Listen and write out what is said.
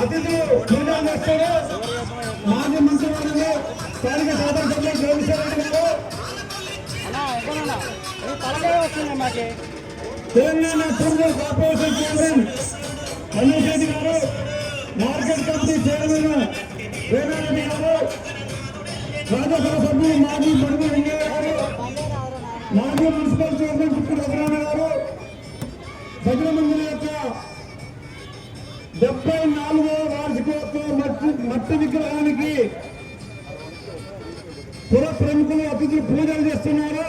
అతిథులు బృందాన్ని వస్తారు మాజీ మంత్రివర్యులు స్థానిక శాసనసభ్యులు జోగిశ్వరరెడ్డి గారు. Telangana tourism corporation chairman Anil Reddy గారు మార్కెట్ కమిటీ చైర్మన్ వేదారెడ్డి గారు రాజ్యసభ సభ్యులు మాజీ భజన మందిర యొక్క డెబ్బై నాలుగవ వార్షికోత్సవ మట్టి మట్టి విగ్రహానికి పుర ప్రముఖులు అతిథులు పూజలు చేస్తున్నారు.